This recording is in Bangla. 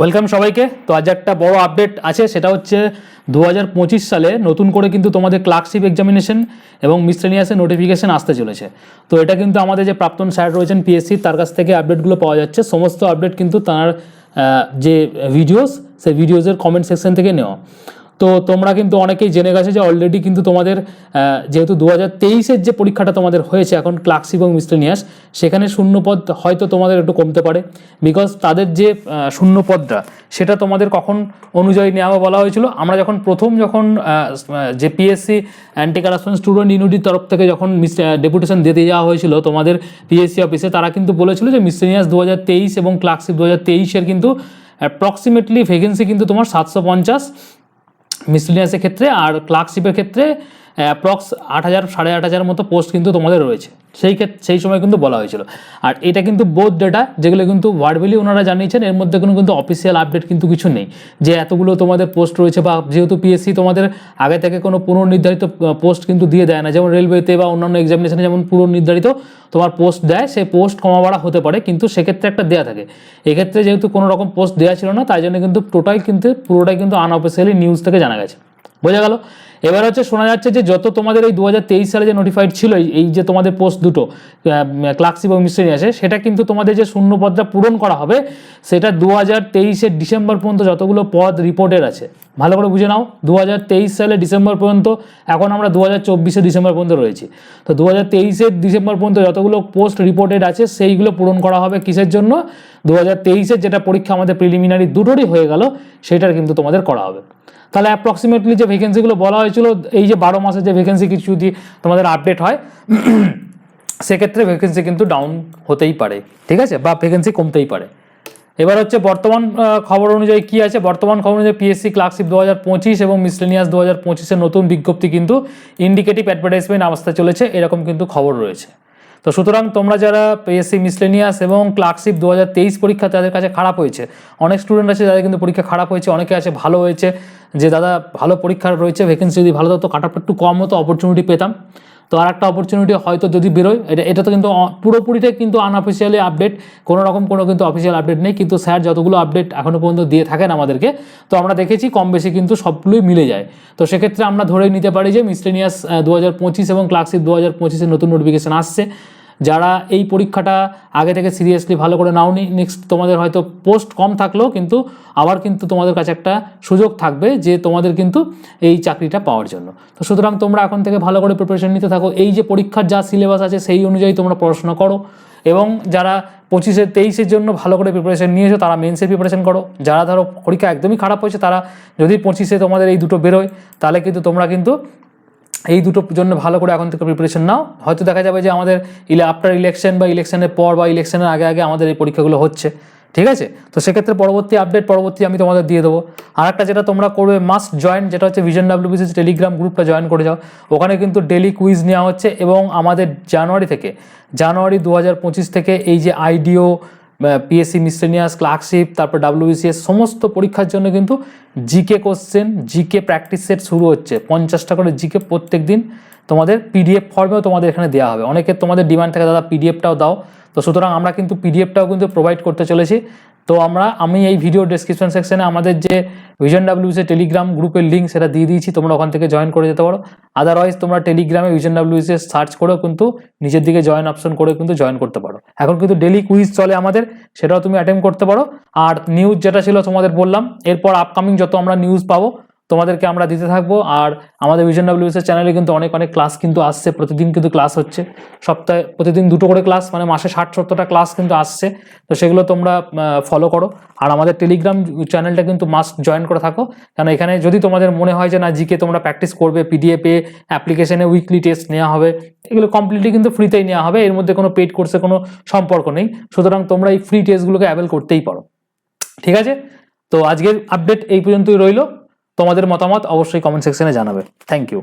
ওয়েলকাম সবাইকে। তো আজ একটা বড় আপডেট আছে, সেটা হচ্ছে দু হাজার পঁচিশ সালে নতুন করে কিন্তু তোমাদের ক্লার্কশিপ এক্সামিনেশন এবং মিসলেনিয়াসের নোটিফিকেশন আসতে চলেছে। তো এটা কিন্তু আমাদের যে প্রাক্তন স্যার রয়েছেন পিএসসি তার কাছ থেকে আপডেটগুলো পাওয়া যাচ্ছে। সমস্ত আপডেট কিন্তু তার যে ভিডিওস সেই ভিডিওসের কমেন্ট সেকশন থেকে নেওয়া। তো তোমরা কিন্তু অনেকেই জেনে গেছে যে অলরেডি কিন্তু তোমাদের যেহেতু দু হাজার তেইশের যে পরীক্ষাটা তোমাদের হয়েছে এখন ক্লার্কশিপ এবং মিসলেনিয়াস, সেখানে শূন্যপদ হয়তো তোমাদের একটু কমতে পারে। বিকজ তাদের যে শূন্যপদটা, সেটা তোমাদের কখন অনুযায়ী নেওয়া বলা হয়েছিল? আমরা যখন প্রথম যখন যে পিএসসি অ্যান্টি কারাপশন স্টুডেন্ট ইউনিটির তরফ থেকে যখন ডেপুটেশন দিতে যাওয়া হয়েছিল তোমাদের পিএসসি অফিসে তারা কিন্তু বলেছিল যে মিসলেনিয়াস দু হাজার তেইশ এবং ক্লার্কশিপ দু হাজার তেইশের কিন্তু অ্যাপ্রক্সিমেটলি ভ্যাকেন্সি কিন্তু তোমার সাতশো পঞ্চাশ। মিসলিনিয়াসের ক্ষেত্রে আর ক্লার্কশিপের ক্ষেত্রে অ্যাপ্রক্স আট হাজার, সাড়ে আট হাজার মতো পোস্ট কিন্তু তোমাদের রয়েছে। সেই ক্ষেত্রে সেই সময় কিন্তু বলা হয়েছিল। আর এটা কিন্তু বোধ ডেটা যেগুলো কিন্তু ভার্বেলি ওনারা জানিয়েছেন, এর মধ্যে কোনো কিন্তু অফিসিয়াল আপডেট কিন্তু কিছু নেই। যে এতগুলো তোমাদের পোস্ট রয়েছে বা যেহেতু পিএসসি তোমাদের আগে থেকে কোনো পুনর্নির্ধারিত পোস্ট কিন্তু দিয়ে দেয় না। যেমন রেলওয়েতে বা অন্যান্য এক্সামিনেশনে যেমন পুনর্নির্ধারিত তোমার পোস্ট দেয়, সেই পোস্ট কমা বাড়া হতে পারে, কিন্তু সেক্ষেত্রে একটা দেয়া থাকে। এক্ষেত্রে যেহেতু কোনো রকম পোস্ট দেওয়া ছিল না, তাই জন্য কিন্তু টোটাল কিন্তু পুরোটাই কিন্তু আনঅফিসিয়ালি নিউজ থেকে জানা গেছে। বোঝা গেল? এবার হচ্ছে শোনা যাচ্ছে যে যত তোমাদের এই দু হাজার তেইশ সালে যে নোটিফাইড ছিল, এই- যে তোমাদের পোস্ট দুটো ক্লার্কশিপ এবং মিস্ট্রি আছে সেটা কিন্তু তোমাদের যে শূন্যপদটা পূরণ করা হবে, সেটা দু হাজার ডিসেম্বর পর্যন্ত যতগুলো পদ রিপোর্টের আছে। ভালো করে বুঝে নাও দু হাজার তেইশ সালে ডিসেম্বর পর্যন্ত, এখন আমরা দু হাজার ডিসেম্বর পর্যন্ত রয়েছি। তো দু হাজার ডিসেম্বর পর্যন্ত যতগুলো পোস্ট রিপোর্টেড আছে, সেইগুলো পূরণ করা হবে কিসের জন্য? দু হাজার যেটা পরীক্ষা আমাদের প্রিলিমিনারি দুটোরই হয়ে গেল, সেটার কিন্তু তোমাদের করা হবে। তাহলে অ্যাপ্রক্সিমেটলি যে ভ্যাকেন্সিগুলো বলা হয়েছিল, এই যে বারো মাসের যে ভ্যাকেন্সি কিছু যদি তোমাদের আপডেট হয়, সেক্ষেত্রে ভ্যাকেন্সি কিন্তু ডাউন হতেই পারে, ঠিক আছে? বা ভ্যাকেন্সি কমতেই পারে। এবার হচ্ছে বর্তমান খবর অনুযায়ী কি আছে? বর্তমান খবর অনুযায়ী পিএসসি ক্লার্কশিপ দু হাজার পঁচিশ এবং মিসলেনিয়াস দু হাজার পঁচিশের নতুন বিজ্ঞপ্তি কিন্তু ইন্ডিকেটিভ অ্যাডভার্টাইজমেন্ট আসতে চলেছে, এরকম কিন্তু খবর রয়েছে। তো সুতরাং তোমরা যারা পিএসসি মিসলেনিয়াস এবং ক্লার্কশিপ দু হাজার তেইশ পরীক্ষা তাদের কাছে খারাপ হয়েছে। অনেক স্টুডেন্ট আছে যাদের কিন্তু পরীক্ষা খারাপ হয়েছে, অনেকে আছে ভালো হয়েছে। যে দাদা ভালো পরীক্ষা রয়েছে ভ্যাকেন্সি যদি ভালো হতো কাট একটু কম হতো অপরচুনিটি পেতাম। তো আর একটা অপরচুনিটি হয়তো যদি বেরোয়, এটা এটা তো কিন্তু পুরোপুরিটাই কিন্তু আনঅফিসিয়ালি আপডেট কোনো রকম কোনো কিন্তু অফিসিয়াল আপডেট নেই, কিন্তু স্যার যতগুলো আপডেট এখনও পর্যন্ত দিয়ে থাকেন আমাদেরকে, তো আমরা দেখেছি কম বেশি কিন্তু সবগুলোই মিলে যায়। তো সেক্ষেত্রে আমরা ধরে নিতে পারি যে মিস্টেনিয়াস দু হাজার পঁচিশ এবং ক্লাসিক দু হাজার পঁচিশে নতুন নোটিফিকেশান আসছে। যারা এই পরীক্ষাটা আগে থেকে সিরিয়াসলি ভালো করে নাওনি নেক্সট তোমাদের হয়তো পোস্ট কম থাকলেও কিন্তু আবার কিন্তু তোমাদের কাছে একটা সুযোগ থাকবে যে তোমাদের কিন্তু এই চাকরিটা পাওয়ার জন্য। তো সুতরাং তোমরা এখন থেকে ভালো করে প্রিপারেশন নিতে থাকো। এই যে পরীক্ষার যা সিলেবাস আছে সেই অনুযায়ী তোমরা পড়াশোনা করো এবং যারা পঁচিশে, তেইশের জন্য ভালো করে প্রিপারেশন নিয়েছো তারা মেন্সের প্রিপারেশন করো। যারা ধরো পরীক্ষা একদমই খারাপ হয়েছে তারা যদি পঁচিশে তোমাদের এই দুটো বেরোয় তাহলে কিন্তু তোমরা কিন্তু এই দুটোর জন্য ভালো করে এখন থেকে প্রিপারেশন নাও। হয়তো দেখা যাবে যে আমাদের ইলে আফটার ইলেকশন বা ইলেকশনের পর বা ইলেকশনের আগে আগে আমাদের এই পরীক্ষাগুলো হচ্ছে। ঠিক আছে? তো সেক্ষেত্রে পরবর্তী আপডেট পরবর্তী আমি তোমাদের দিয়ে দেবো। আর একটা যেটা তোমরা করবে মাস্ট জয়েন যেটা হচ্ছে ভিজন ডাব্লিউবিসি টেলিগ্রাম গ্রুপটা জয়েন করে যাও। ওখানে কিন্তু ডেলি কুইজ নেওয়া হচ্ছে এবং আমাদের জানুয়ারি থেকে জানুয়ারি দু হাজার পঁচিশ থেকে এই যে আইডিও পিএসসি মিসলেনিয়াস ক্লার্কশিপ তারপর ডাব্লিউবিসিএস সমস্ত পরীক্ষার জন্য কিন্তু GK question GK practice set শুরু হচ্ছে। পঞ্চাশটা করে জিকে প্রত্যেক দিন তোমাদের পিডিএফ ফর্মেও তোমাদের এখানে দেওয়া হবে। অনেকে তোমাদের ডিমান্ড থাকে, দাদা পিডিএফটাও দাও। তো সুতরাং আমরা কিন্তু পিডিএফটাও কিন্তু প্রোভাইড করতে চলেছি। তো আমরা, আমি এই ভিডিও ডেসক্রিপশন সেকশনে আমাদের যে ভিজন ডাব্লিউসি টেলিগ্রাম গ্রুপের লিঙ্ক সেটা দিয়ে দিয়েছি, তোমরা ওখান থেকে জয়েন করে যেতে পারো। আদারওয়াইজ তোমরা টেলিগ্রামে ভিজন ডাব্লিউসি সার্চ করেও কিন্তু নিজের দিকে জয়েন অপশন করে কিন্তু জয়েন করতে পারো। এখন কিন্তু ডেলি কুইজ চলে আমাদের, সেটাও তুমি অ্যাটেম্প করতে পারো। আর নিউজ যেটা ছিল তোমাদের বললাম, এরপর আপকামিং যত আমরা নিউজ পাবো তোমাদেরকে আমরা দিতে থাকব। আর আমাদের ভিজন ডাব্লিউএস এর চ্যানেলে কিন্তু অনেক অনেক ক্লাস কিন্তু আসছে। প্রতিদিন কিন্তু ক্লাস হচ্ছে। সপ্তাহে, প্রতিদিন দুটো করে ক্লাস মানে মাসে ষাট, সত্তরটা ক্লাস কিন্তু আসছে। তো সেগুলো তোমরা ফলো করো। আর আমাদের টেলিগ্রাম চ্যানেলটা কিন্তু মাস্ট জয়েন করে থাকো। কারণ এখানে যদি তোমাদের মনে হয় যে, না জিকে তোমরা প্র্যাকটিস করবে পিডিএফে অ্যাপ্লিকেশনে উইকলি টেস্ট নেওয়া হবে, এগুলো কমপ্লিটলি কিন্তু ফ্রিতেই নেওয়া হবে। এর মধ্যে কোনো পেড কোর্সে কোনো সম্পর্ক নেই। সুতরাং তোমরা এই ফ্রি টেস্টগুলোকে অ্যাভেল করতেই পারো। ঠিক আছে? তো আজকের আপডেট এই পর্যন্তই রইল। তোমাদের মতামত অবশ্যই কমেন্ট সেকশনে জানাবে। Thank you